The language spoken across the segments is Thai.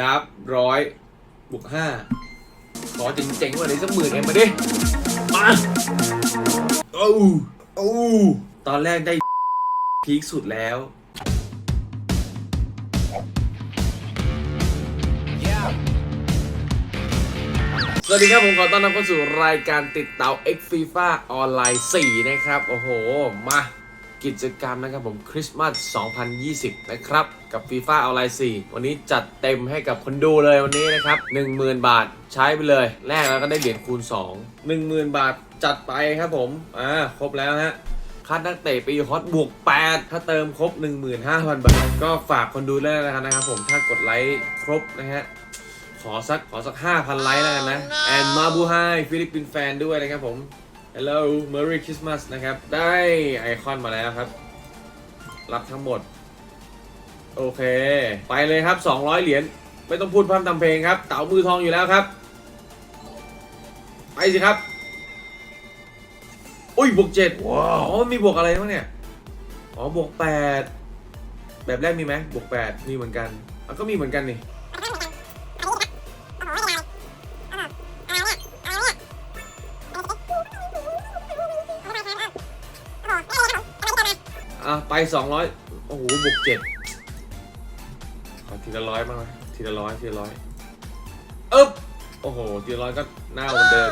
ดับร้อยบวกห้าขอเจ๋งๆกว่านี้สักหมื่นเองมาดิ มา โอ้โอ้ตอนแรกได้พีคสุดแล้ว สวัสดีครับผมขอต้อนรับเข้าสู่รายการติดเตา X FIFA ออนไลน์ 4 นะครับ โอ้โห มา กิจกรรมนะครับผมคริสต์มาส 2020 นะครับ กับ FIFA ออนไลน์4วันนี้จัดเต็มให้กับคนดูเลยวันนี้นะครับ 10,000 บาทใช้ไปเลย แรกแล้วก็ได้เหรียญคูณ 2 10,000 บาทจัดไปครับผม อ่า ครบแล้วฮะคัดนักเตะปีฮอตบวก 8 ถ้าเติมครบ 15,000 บาท ก็ฝากคนดูด้วยนะครับผมถ้ากดไลค์ครบนะฮะขอสักขอสัก 5,000 ไลค์แล้วกันนะ แอนมาบูไฮฟิลิปปินส์แฟนด้วยนะครับผม Hello Merry Christmas นะครับ ได้ไอคอนมาแล้วครับ รับทั้งหมด โอเค ไปเลยครับ 200 เหรียญ ไม่ต้องพูดพร่ำทำเพลงครับ เต๋ามือทองอยู่แล้วครับ ไปสิครับ อุ้ย บวกเจ็ดว้าวอ๋อมีบวกอะไรบ้างเนี่ย อ๋อ บวกแปด แบบแรกมีไหมบวกแปดมีเหมือนกันอะก็มีเหมือนกันนี่ อะไปสองร้อยโอ้โหบวกเจ็ดขอทีละร้อยบ้างไหมทีละร้อยทีละร้อยอึ๊บโอ้โหทีละร้อยก็หน้าเหมือนเดิม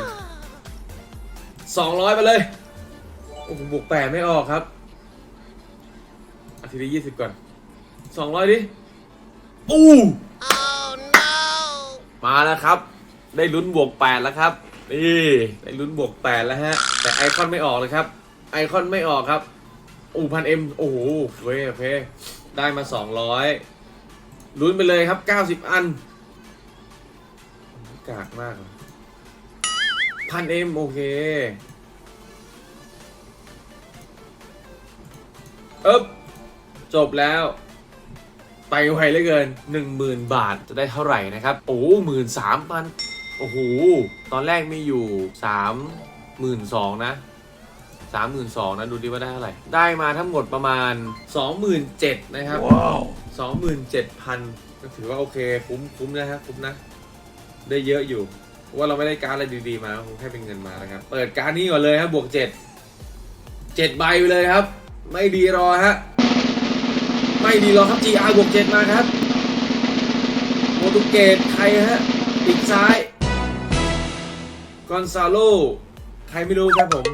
สองร้อยไปเลยโอ้โหบวกแปดไม่ออกครับอาทีละยี่สิบก่อนสองร้อยดิอู้มาแล้วครับ ได้ลุ้นบวกแปดแล้วครับนี่ได้ลุ้นบวกแปดแล้วฮะ แต่ไอคอนไม่ออกเลยครับ ไอคอนไม่ออกครับ อูพันเอ็มโอ้โหเว้ยเคได้มาสองร้อยลุ้นไปเลยครับเก้าสิบอันกากมากพันเอ็มโอเค เอ๊บจบแล้ว ไปไวเหลือเกินหนึ่งหมื่นบาทจะได้เท่าไหร่นะครับ โอ้หมื่นสามพันโอ้โห ตอนแรกมีอยู่สามหมื่นสองนะ สามหมื่นสองนะดูดิว่าได้เท่าไหร่ ได้มาทั้งหมดประมาณสองหมื่นเจ็ดนะครับสองหมื่นเจ็ดพันก็ถือว่าโอเคคุ้มคุ้มนะฮะคุ้มนะ ได้เยอะอยู่เพราะว่าเราไม่ได้การดอะไรดีๆมาคงแค่เป็นเงินมานะครับ เปิดการดนี้ก่อนเลยครับบวกเจ็ดเจ็ดใบไปเลยครับ ไม่ดีรอฮะไม่ดีรอครับ GR บวกเจ็ดมาครับโปรตุเกสใครฮะปีกซ้ายกอนซาโลใครไม่รู้ครับผม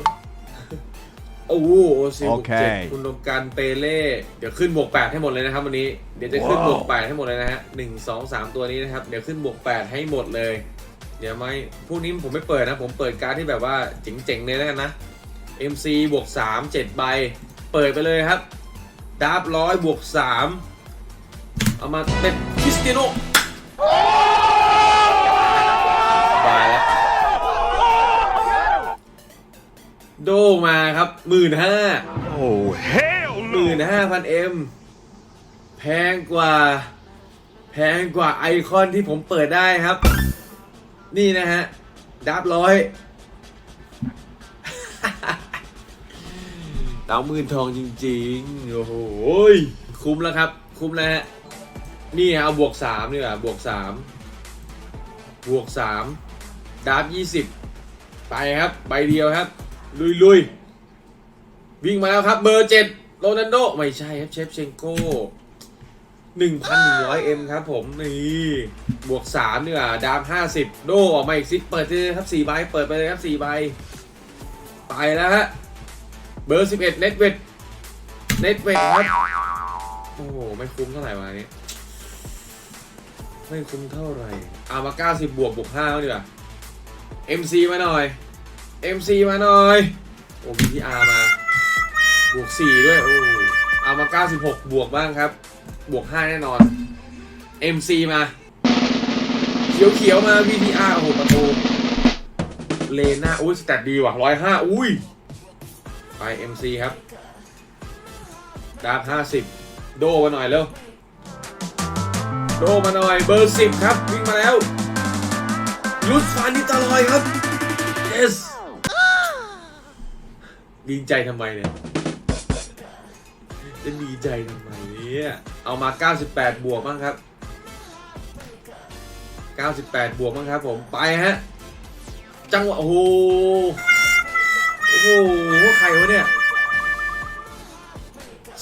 โอ้โหโอซีบวกเจ็ดโอเคคุณดงการเปเล่เดี๋ยวขึ้นบวกแปดให้หมดเลยนะครับวันนี้เดี๋ยวจะขึ้นว้าวบวกแปดให้หมดเลยนะฮะหนึ่งสองสามตัวนี้นะครับเดี๋ยวขึ้นบวกแปดให้หมดเลย เดี๋ยวไม่พวกนี้ผมไม่เปิดนะ ผมเปิดการดที่แบบว่าเจ๋งๆเลยแล้วกันนะ MC บวกสามเจ็ดใบ เปิดไปเลยครับดาบร้อยบวกสามเอามาเป็นคริสเตียโน โดมาครับหมื่นห้า Oh, hell หมื่น no! ห้าพันเอ็มแพงกว่า แพงกว่าไอคอนที่ผมเปิดได้ครับ นี่นะฮะ ดับร้อยดาวหมื่นทองจริงๆ โอ้โหยคุ้มแล้วครับ คุ้มแล้วฮะ นี่ฮะเอาบวกสามนี่แหละบวกสามบวกสามดับยี่สิบไปครับ ใบเดียวครับ ลุยลุยวิ่งมาแล้วครับ เบอร์เจ็ดโรนัลโด ไม่ใช่ครับเชฟเชงโก้หนึ่งพันหนึ่งร้อยเอ็มครับผม นี่บวกสามเนี่ว่าดามห้าสิบโดออกมาอีกสิเปิดเลยครับสี่ใบเปิดไปเลยครับสี่ใบ ไปแล้วฮะ เบอร์สิบเอ็ดเน็ตเวทเน็ตเวทครับ โอ้โห ไม่คุ้มเท่าไหร่วะอันนี้ไม่คุ้มเท่าไหร่อามา90บบวกบวก5แล้วดีกว่า MC มาหน่อย MC มาหน่อย โอ้ VTR มา บวก 4 ด้วย โอ้เอามา 96 บวกบ้างครับ บวก 5 แน่นอน MC มา เขียวเขียวมา VTR โอ้โหประตูเลน่า อุ้ยสแตทดีว่ะ 105 อุ้ย ไป MC ครับดาบ50 โดมาหน่อยเร็ว โดมาหน่อย เบอร์ 10 ครับ วิ่งมาแล้วลุดฟานิตาลอยครับ yes ดีใจทำไมเนี่ย จะดีใจทำไมเนี่ย เอามา 98 บวกบ้างครับ 98 บวกมั้งครับผม ไปฮะ จังหวะ โอ้โห โอ้โห ใครวะเนี่ย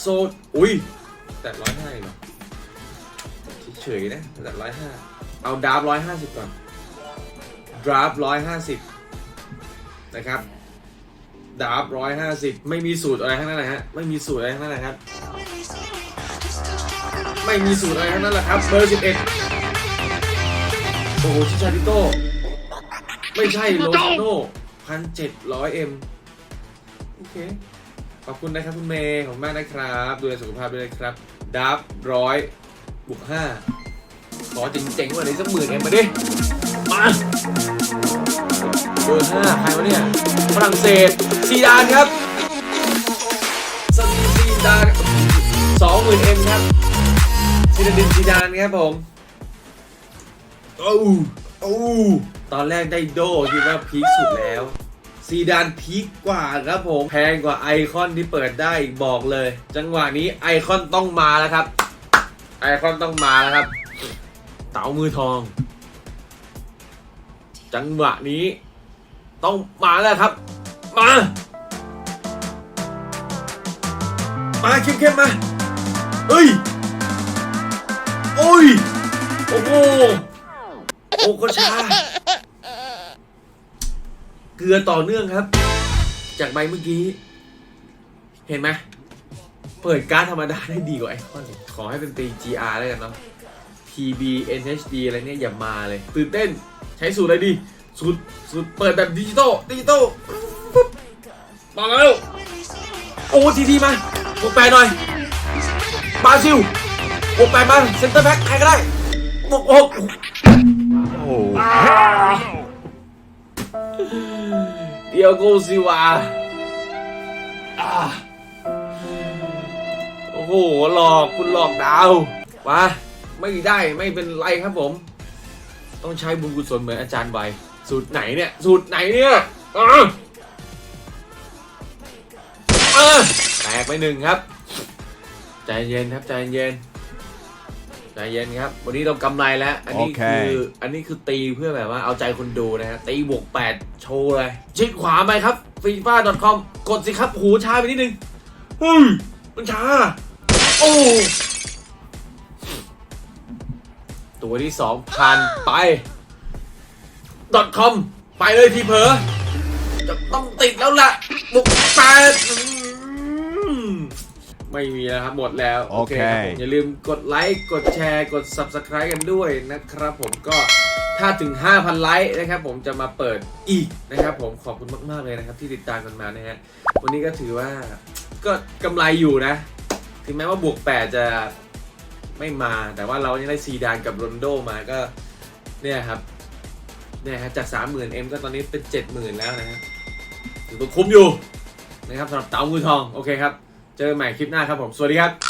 โซอุ้ยแต่ร้อยห้าเหรอเฉยๆนะแต่ร้อยห้าเอาดราฟร้อยห้าสิบก่อนดราฟร้อยห้าสิบนะครับ ดราฟร้อยห้าสิบไม่มีสูตรอะไรทั้งนั้นนะฮะไม่มีสูตรอะไรทั้งนั้นนะครับ ไม่มีสูตรอะไรทั้งนั้นแหละครับเบอร์สิบเอ็ดโอ้โหชิชาดิโต้ไม่ใช่โลโน่พันเจ็ดร้อยเอ็มโอเคขอบคุณนะครับคุณเมย์ขอบคุณมากนะครับ ดูแลสุขภาพด้วยนะครับดับร้อยบุกห้าขอเจ๋งๆกว่านี้สักหมื่นเอ็มมาดิ มา เบอร์ห้าใครวะเนี่ยฝรั่งเศสซีดานครับซันซีดานสองหมื่นเอ็มครับซีดานดินซีดานครับผมโอ้โอ้ตอนแรกได้โดคิดว่าพีคสุดแล้ว ซีดานพีคกว่าครับผม แพงกว่าไอคอนที่เปิดได้อีกบอกเลย จังหวะนี้ไอคอนต้องมาแล้วครับ ไอคอนต้องมาแล้วครับ เต๋ามือทอง จังหวะนี้ ต้องมาแล้วครับ มา มาเข้มๆมา เฮ้ย โอ้ย โอ้โหโอ้ก็ช้าเกลือต่อเนื่องครับ จากใบเมื่อกี้ เห็นไหมเปิดการ์ดธรรมดาได้ดีกว่าไอคอนอีกขอให้เป็นตี GR แล้วกันเนาะ TB NHD อะไรเนี่ยอย่ามาเลย ตื่นเต้นใช้สูตรอะไรดี สูตรสูตรเปิดแบบดิจิตอลดิจิตอลบมาแล้วโอ้ทีทีมาบวกแปดหน่อยบราซิลบวกแปดมาเซนเตอร์แบ็คใครก็ได้บวกหกเดียโกซิวาโอ้โหหลอกคุณหลอกดาวมาไม่ได้ไม่เป็นไรครับผม ต้องใช้บุญกุศลเหมือนอาจารย์ใบ สูตรไหนเนี่ย สูตรไหนเนี่ยอ่าอ่าแตกไปหนึ่งครับ ใจเย็นครับใจเย็นใจเย็นครับ วันนี้เรากำไรแล้ว อันนี้โอเคคือ อันนี้คือตีเพื่อแบบว่าเอาใจคนดูนะฮะตีบวก 8 โชว์เลย ชิดขวาไปครับ fifa.com กดสิครับ หูช้าไปนิดนึงเฮ้ยมันช้า โอ้ตัวที่สองผ่านไป .com ไปเลยทีเผลอจะต้องติดแล้วล่ะบุกแปดอืมไม่มีแล้วครับ หมดแล้ว โอเครับผมอย่าลืมกดไลค์กดแชร์กด Subscribe กันด้วยนะครับผมก็ถ้าถึง 5,000 ไลค์นะครับผมจะมาเปิดอีกนะครับผมขอบคุณมาก ๆ เลยนะครับ ที่ติดตามกันมานะฮะวันนี้ก็ถือว่าก็กำไรอยู่นะ ถึงแม้ว่าบวก 8 จะไม่มา แต่ว่าเรายังได้ซีดานกับโรนลโดมาก็เนี่ยครับเนี่ยฮะจาก 30,000 M ก็ตอนนี้เป็น 70,000 แล้วนะฮะถือว่าคุ้มอยู่นะครับสำหรับเต๋างูทอง โอเคครับ เจอกันใหม่คลิปหน้าครับผม สวัสดีครับ